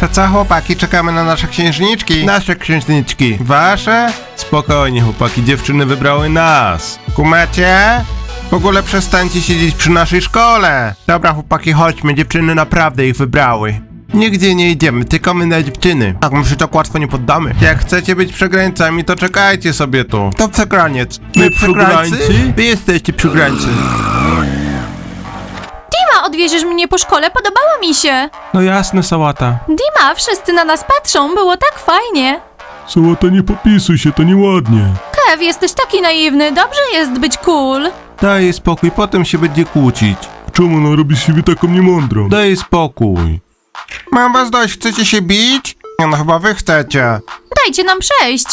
To co chłopaki, czekamy na nasze księżniczki? Nasze księżniczki. Wasze? Spokojnie chłopaki, dziewczyny wybrały nas. Kumacie? W ogóle przestańcie siedzieć przy naszej szkole. Dobra chłopaki, chodźmy, dziewczyny naprawdę ich wybrały. Nigdzie nie idziemy, tylko my na dziewczyny. Tak, my się tak łatwo nie poddamy. Jak chcecie być przegrańcami, to czekajcie sobie tu. To przegraniec. My przegrańcy? Wy jesteście przegrańcy. Dima, odwieziesz mnie po szkole? Podobało mi się. No jasne, sałata. Dima, wszyscy na nas patrzą, było tak fajnie. Sałata, nie popisuj się, to nieładnie. Kev, jesteś taki naiwny, dobrze jest być cool. Daj jej spokój, potem się będzie kłócić. Czemu no robisz siebie taką niemądrą? Daj jej spokój. Mam was dość, chcecie się bić? Nie no, chyba wy chcecie. Dajcie nam przejść.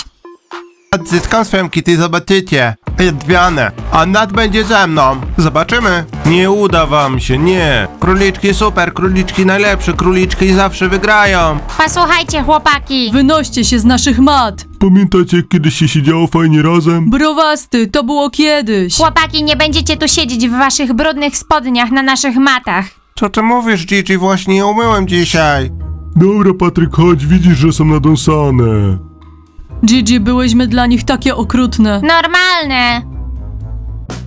Odzyskam swoją kitty, zobaczycie. Jedwiane, a Nat będzie ze mną. Zobaczymy. Nie uda wam się, nie. Króliczki super, króliczki najlepsze, króliczki zawsze wygrają. Posłuchajcie, chłopaki. Wynoście się z naszych mat. Pamiętacie, jak kiedyś się siedziało fajnie razem? Browasty, to było kiedyś. Chłopaki, nie będziecie tu siedzieć w waszych brudnych spodniach na naszych matach. Co ty mówisz, Gigi? Właśnie je umyłem dzisiaj. Dobra, Patryk, chodź, widzisz, że są nadąsane. Gigi, byłyśmy dla nich takie okrutne. Normalne.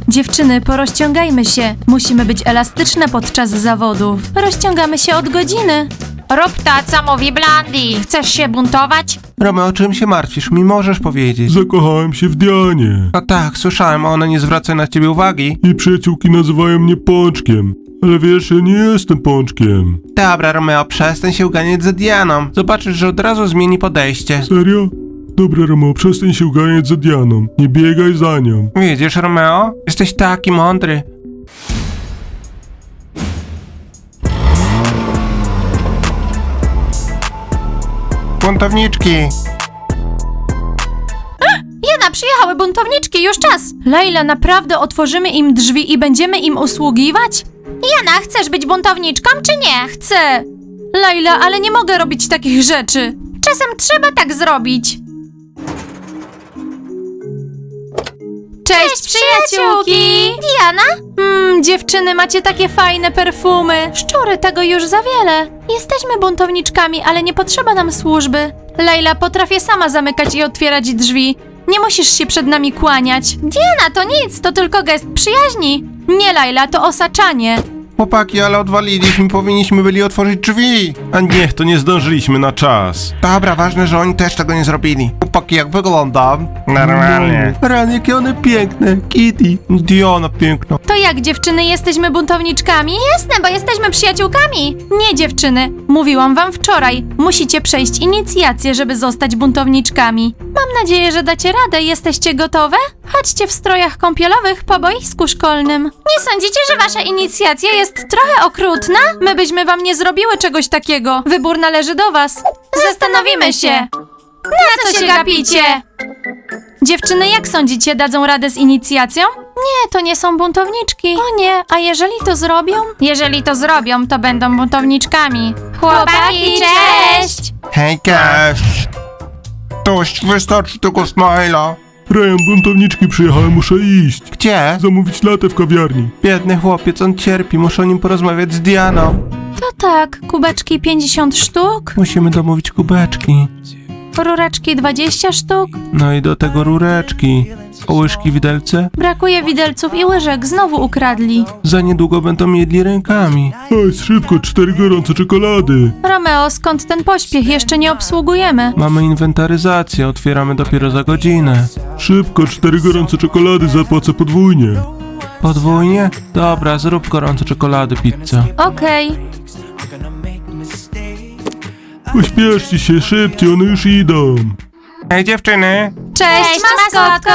Dziewczyny, porozciągajmy się. Musimy być elastyczne podczas zawodów. Rozciągamy się od godziny. Rób to, co mówi Blondie. Chcesz się buntować? Romeo, czym się martwisz? Mi możesz powiedzieć. Zakochałem się w Dianie. No tak, słyszałem, a ona nie zwraca na ciebie uwagi. I przyjaciółki nazywają mnie Pączkiem. Ale wiesz, ja nie jestem Pączkiem. Dobra, Romeo, przestań się uganiać za Dianą. Zobaczysz, że od razu zmieni podejście. Serio? Dobra, Romeo, przestań się uganiać za Dianą. Nie biegaj za nią. Widzisz, Romeo? Jesteś taki mądry. Buntowniczki! Jana, przyjechały buntowniczki, już czas. Leila, naprawdę otworzymy im drzwi i będziemy im usługiwać? Jana, chcesz być buntowniczką czy nie? Chcę. Leila, ale nie mogę robić takich rzeczy. Czasem trzeba tak zrobić. Cześć, przyjaciółki! Diana? Mmm, dziewczyny, macie takie fajne perfumy. Szczury, tego już za wiele. Jesteśmy buntowniczkami, ale nie potrzeba nam służby. Leila, potrafię sama zamykać i otwierać drzwi. Nie musisz się przed nami kłaniać. Diana, to nic, to tylko gest przyjaźni. Nie, Laila, to osaczanie. Chłopaki, ale odwaliliśmy, powinniśmy byli otworzyć drzwi. A nie, to nie zdążyliśmy na czas. Dobra, ważne, że oni też tego nie zrobili. Chłopaki, jak wyglądam? Normalnie. Rany, jakie one piękne. Kitty. Diana piękna. To jak, dziewczyny, jesteśmy buntowniczkami? Jasne, bo jesteśmy przyjaciółkami. Nie, dziewczyny. Mówiłam wam wczoraj. Musicie przejść inicjację, żeby zostać buntowniczkami. Mam nadzieję, że dacie radę. Jesteście gotowe? Chodźcie w strojach kąpielowych po boisku szkolnym. Nie sądzicie, że wasza Inicjacja jest trochę okrutna? My byśmy wam nie zrobiły czegoś takiego. Wybór należy do was. Zastanowimy się. Na co się gapicie? Dziewczyny, jak sądzicie, dadzą radę z inicjacją? Nie, to nie są buntowniczki. O nie, a jeżeli to zrobią? Jeżeli to zrobią, to będą buntowniczkami. Chłopaki, cześć! Hej, Cash. Dość, wystarczy tego smajla. Ryan, buntowniczki przyjechały, muszę iść. Gdzie? Zamówić latę w kawiarni. Biedny chłopiec, on cierpi, muszę o nim porozmawiać z Dianą. To tak, kubeczki 50 sztuk, Musimy domówić kubeczki. Rureczki 20 sztuk. No i do tego rureczki. O łyżki widelce? Brakuje widelców i łyżek, znowu ukradli. Za niedługo będą jedli rękami. Oj, szybko, cztery gorące czekolady. Romeo, skąd ten pośpiech? Jeszcze nie obsługujemy. Mamy inwentaryzację, otwieramy dopiero za godzinę. Szybko, cztery gorące czekolady, zapłacę podwójnie. Podwójnie? Dobra, zrób gorące czekolady, pizza. Okej. Pośpieszcie się, szybciej, one już idą. Hej dziewczyny! Cześć, maskotko!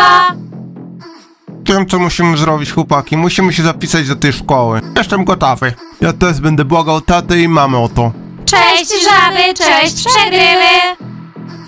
Wiem co musimy zrobić chłopaki, musimy się zapisać do tej szkoły. Jestem gotowy. Ja też będę błagał tatę i mamę o to. Cześć, żaby, cześć, przegrywy!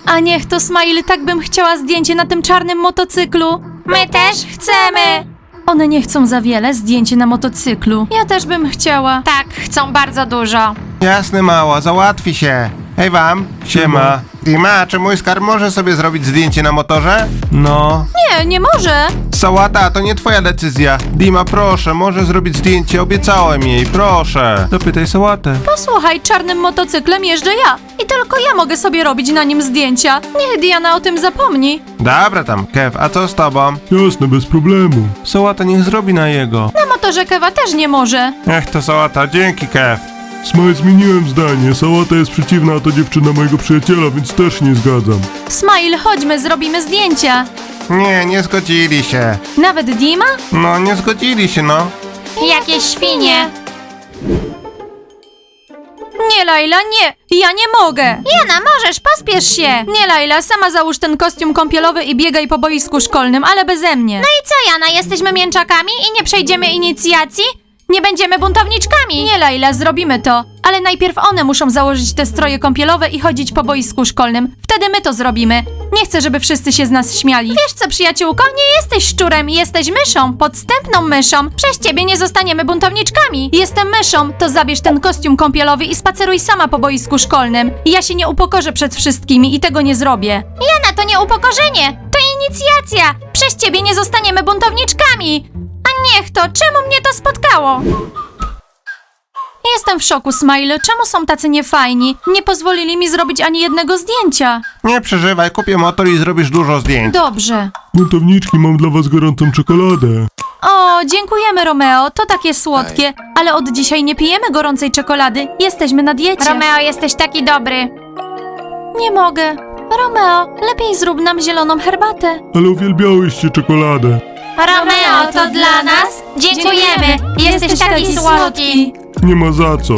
A niech to Smile, tak bym chciała zdjęcie na tym czarnym motocyklu. My też chcemy! One nie chcą za wiele, zdjęcie na motocyklu. Ja też bym chciała. Tak, chcą bardzo dużo. Jasne, mała, załatwi się. Hej wam, siema. Dima, czy mój skarb może sobie zrobić zdjęcie na motorze? No. Nie, nie może. Sałata, to nie twoja decyzja. Dima, proszę, może zrobić zdjęcie, obiecałem jej, proszę. Dopytaj sałatę. Posłuchaj, czarnym motocyklem jeżdżę ja. I tylko ja mogę sobie robić na nim zdjęcia. Niech Diana o tym zapomni. Dobra tam, Kev, a co z tobą? Jasne, bez problemu. Sałata niech zrobi na jego. Na motorze Kewa też nie może. Ech, to sałata, dzięki, Kev. Smile, zmieniłem zdanie. Sałata jest przeciwna, a to dziewczyna mojego przyjaciela, więc też nie zgadzam. Smile, chodźmy, zrobimy zdjęcia. Nie, nie zgodzili się. Nawet Dima? No, nie zgodzili się, no. Jakieś świnie. Nie, Laila, nie. Ja nie mogę. Jana, możesz, pospiesz się. Nie, Laila, sama załóż ten kostium kąpielowy i biegaj po boisku szkolnym, ale beze mnie. No i co, Jana, jesteśmy mięczakami i nie przejdziemy inicjacji? Nie będziemy buntowniczkami? Nie, Laila, zrobimy to. Ale najpierw one muszą założyć te stroje kąpielowe i chodzić po boisku szkolnym. Wtedy my to zrobimy. Nie chcę, żeby wszyscy się z nas śmiali. Wiesz co, przyjaciółko, nie jesteś szczurem, jesteś myszą, podstępną myszą. Przez ciebie nie zostaniemy buntowniczkami. Jestem myszą, to zabierz ten kostium kąpielowy i spaceruj sama po boisku szkolnym. Ja się nie upokorzę przed wszystkimi i tego nie zrobię. Jana, to nie upokorzenie, to inicjacja. Przez ciebie nie zostaniemy buntowniczkami. Niech to, czemu mnie to spotkało? Jestem w szoku, Smile. Czemu są tacy niefajni? Nie pozwolili mi zrobić ani jednego zdjęcia. Nie przeżywaj, kupię motor i zrobisz dużo zdjęć. Dobrze. Buntowniczki, mam dla was gorącą czekoladę. O, dziękujemy, Romeo. To takie słodkie. Ale od dzisiaj nie pijemy gorącej czekolady. Jesteśmy na diecie. Romeo, jesteś taki dobry. Nie mogę. Romeo, lepiej zrób nam zieloną herbatę. Ale uwielbiałyście czekoladę. Romeo, to dla nas? Dziękujemy, jesteś taki słodki. Nie ma za co.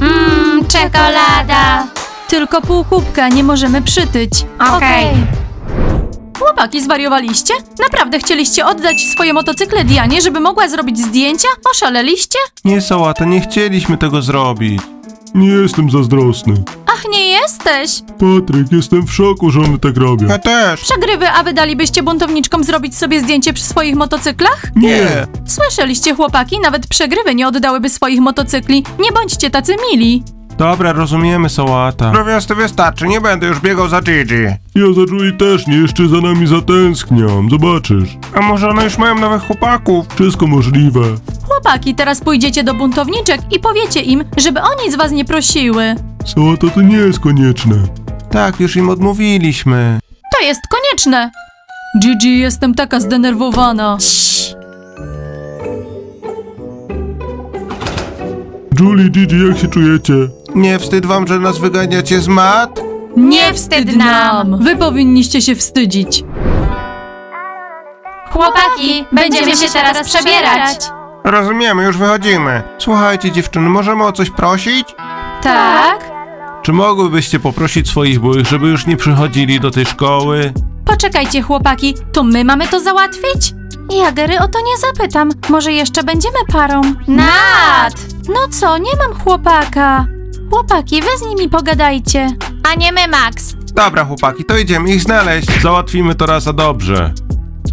Mmm, czekolada. Tylko pół kubka, nie możemy przytyć. Okej. Chłopaki, zwariowaliście? Naprawdę chcieliście oddać swoje motocykle Dianie, żeby mogła zrobić zdjęcia? Oszaleliście? Nie, Sałata, nie chcieliśmy tego zrobić. Nie jestem zazdrosny. Ach, nie jesteś! Patryk, jestem w szoku, że one tak robią. Ja też. Przegrywy, a wy dalibyście buntowniczkom zrobić sobie zdjęcie przy swoich motocyklach? Nie. Słyszeliście, chłopaki? Nawet przegrywy nie oddałyby swoich motocykli. Nie bądźcie tacy mili. Dobra, rozumiemy, Sałata. Prowiasty wystarczy, nie będę już biegał za Gigi. Ja za Julie też nie, jeszcze za nami zatęskniam. Zobaczysz. A może one już mają nowych chłopaków? Wszystko możliwe. Chłopaki, teraz pójdziecie do buntowniczek i powiecie im, żeby o nic was nie prosiły. Sałata to nie jest konieczne. Tak, już im odmówiliśmy. To jest konieczne. Gigi, jestem taka zdenerwowana. Julie, Gigi, jak się czujecie? Nie wstyd wam, że nas wyganiacie z mat? Nie wstyd nam. Wy powinniście się wstydzić. Chłopaki, będziemy się teraz przebierać. Rozumiemy, już wychodzimy. Słuchajcie, dziewczyny, możemy o coś prosić? Tak? Czy mogłybyście poprosić swoich byłych, żeby już nie przychodzili do tej szkoły? Poczekajcie, chłopaki, to my mamy to załatwić? Ja Gary o to nie zapytam. Może jeszcze będziemy parą? Nat! No co, nie mam chłopaka. Chłopaki, wy z nimi pogadajcie. A nie my, Max. Dobra, chłopaki, to idziemy ich znaleźć. Załatwimy to raz a dobrze.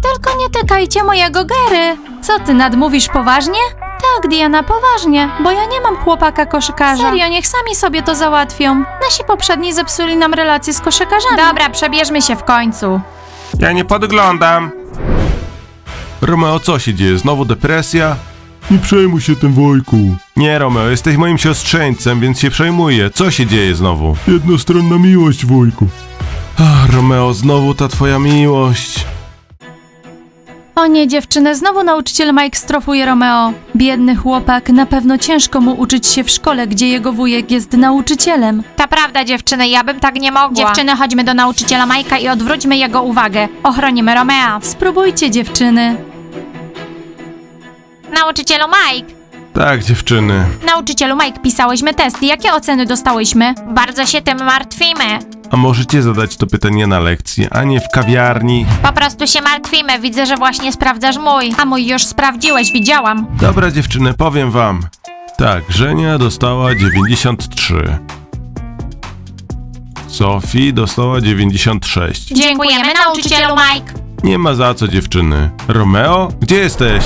Tylko nie tykajcie mojego Gary. Co ty nadmówisz poważnie? Tak, Diana, poważnie, bo ja nie mam chłopaka koszykarza. Serio, niech sami sobie to załatwią. Nasi poprzedni zepsuli nam relacje z koszykarzami. Dobra, przebierzmy się w końcu. Ja nie podglądam. Romeo, co się dzieje? Znowu depresja? Nie przejmuj się tym, Wojku. Nie, Romeo, jesteś moim siostrzeńcem, więc się przejmuję. Co się dzieje znowu? Jednostronna miłość, Wojku. Ach, Romeo, znowu ta twoja miłość. O nie, dziewczyny, znowu nauczyciel Mike strofuje Romeo. Biedny chłopak, na pewno ciężko mu uczyć się w szkole, gdzie jego wujek jest nauczycielem. To prawda, dziewczyny, ja bym tak nie mogła. Dziewczyny, chodźmy do nauczyciela Majka i odwróćmy jego uwagę. Ochronimy Romea. Spróbujcie, dziewczyny. Nauczycielu Mike! Tak, dziewczyny. Nauczycielu Mike, pisałyśmy testy. Jakie oceny dostałyśmy? Bardzo się tym martwimy. A możecie zadać to pytanie na lekcji, a nie w kawiarni? Po prostu się martwimy. Widzę, że właśnie sprawdzasz mój. A mój już sprawdziłeś, widziałam. Dobra, dziewczyny, powiem wam. Tak, Żenia dostała 93. Sofii dostała 96. Dziękujemy, nauczycielu Mike. Nie ma za co, dziewczyny. Romeo, gdzie jesteś?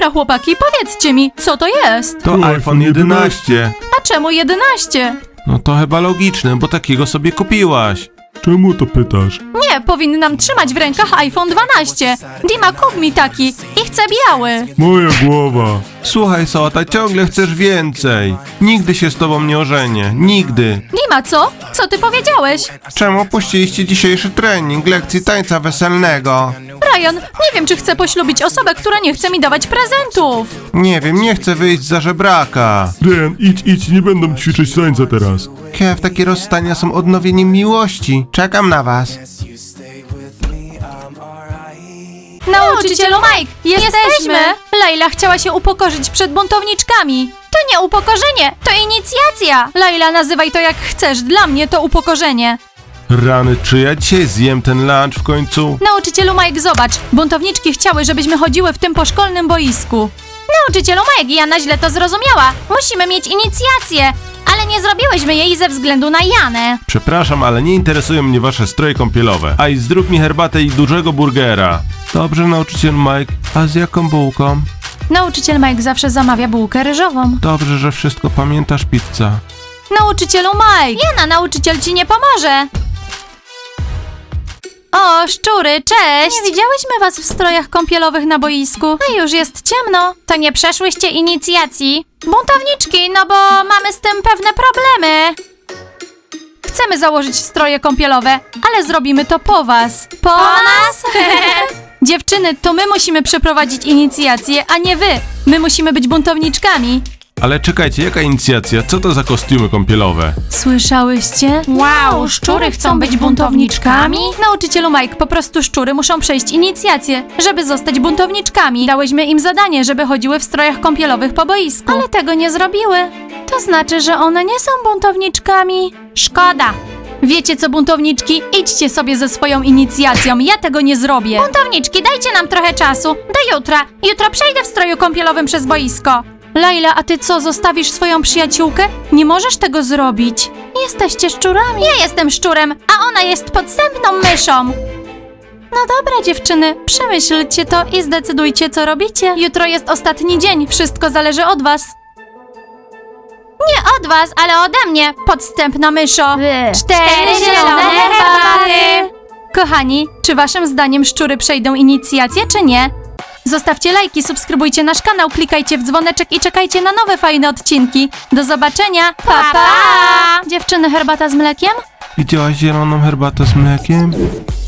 Dobra, chłopaki, powiedzcie mi, co to jest? To iPhone 11. A czemu 11? No to chyba logiczne, bo takiego sobie kupiłaś. Czemu to pytasz? Nie, powinnam trzymać w rękach iPhone 12. Dima, kup mi taki chcę biały. Moja głowa. Słuchaj, Sałata, ciągle chcesz więcej. Nigdy się z tobą nie ożenię. Nigdy. Dima, co? Co ty powiedziałeś? Czemu puściliście dzisiejszy trening lekcji tańca weselnego? Ryan, nie wiem, czy chcę poślubić osobę, która nie chce mi dawać prezentów. Nie wiem, nie chcę wyjść za żebraka. Ryan, idź, idź, nie będą ćwiczyć tańca teraz. Kev, takie rozstania są odnowieniem miłości. Czekam na was. Nauczycielu Mike, jesteśmy! Laila chciała się upokorzyć przed buntowniczkami. To nie upokorzenie, to inicjacja. Laila, nazywaj to jak chcesz, dla mnie to upokorzenie. Rany, czy ja dzisiaj zjem ten lunch w końcu? Nauczycielu Mike, zobacz, buntowniczki chciały, żebyśmy chodziły w tym poszkolnym boisku. Nauczycielu Mike, Jana źle to zrozumiała. Musimy mieć inicjację, ale nie zrobiłyśmy jej ze względu na Janę. Przepraszam, ale nie interesują mnie wasze stroje kąpielowe. A i zrób mi herbatę i dużego burgera. Dobrze, nauczyciel Mike. A z jaką bułką? Nauczyciel Mike zawsze zamawia bułkę ryżową. Dobrze, że wszystko pamiętasz, pizza. Nauczycielu Mike! Jana, nauczyciel ci nie pomoże. O, szczury, cześć! Nie widziałyśmy was w strojach kąpielowych na boisku, a już jest ciemno. To nie przeszłyście inicjacji? Buntowniczki, no bo mamy z tym pewne problemy. Chcemy założyć stroje kąpielowe, ale zrobimy to po was. Po, nas? Dziewczyny, to my musimy przeprowadzić inicjację, a nie wy. My musimy być buntowniczkami. Ale czekajcie, jaka inicjacja? Co to za kostiumy kąpielowe? Słyszałyście? Wow, szczury chcą być buntowniczkami? Nauczycielu Mike, po prostu szczury muszą przejść inicjację, żeby zostać buntowniczkami. Dałyśmy im zadanie, żeby chodziły w strojach kąpielowych po boisku. Ale tego nie zrobiły. To znaczy, że one nie są buntowniczkami. Szkoda. Wiecie co, buntowniczki? Idźcie sobie ze swoją inicjacją, ja tego nie zrobię. Buntowniczki, dajcie nam trochę czasu. Do jutra. Jutro przejdę w stroju kąpielowym przez boisko. Laila, a ty co, zostawisz swoją przyjaciółkę? Nie możesz tego zrobić. Jesteście szczurami. Ja jestem szczurem, a ona jest podstępną myszą. No dobra, dziewczyny, przemyślcie to i zdecydujcie, co robicie. Jutro jest ostatni dzień, wszystko zależy od was. Nie od was, ale ode mnie, podstępna myszo. Cztery zielone herbaty. Kochani, czy waszym zdaniem szczury przejdą inicjację, czy nie? Zostawcie lajki, subskrybujcie nasz kanał, klikajcie w dzwoneczek i czekajcie na nowe fajne odcinki. Do zobaczenia. Pa, pa! Dziewczyny, herbata z mlekiem? Widziałaś zieloną herbatę z mlekiem?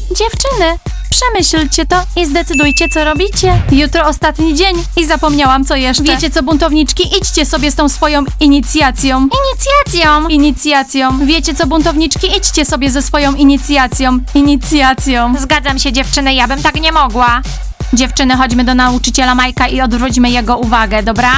Dziewczyny, przemyślcie to i zdecydujcie, co robicie. Jutro ostatni dzień i zapomniałam, co jeszcze. Wiecie co, buntowniczki? Idźcie sobie z tą swoją inicjacją. Inicjacją. Inicjacją. Wiecie co, buntowniczki? Idźcie sobie ze swoją inicjacją. Inicjacją. Zgadzam się, dziewczyny, ja bym tak nie mogła. Dziewczyny, chodźmy do nauczyciela Majka i odwróćmy jego uwagę, dobra?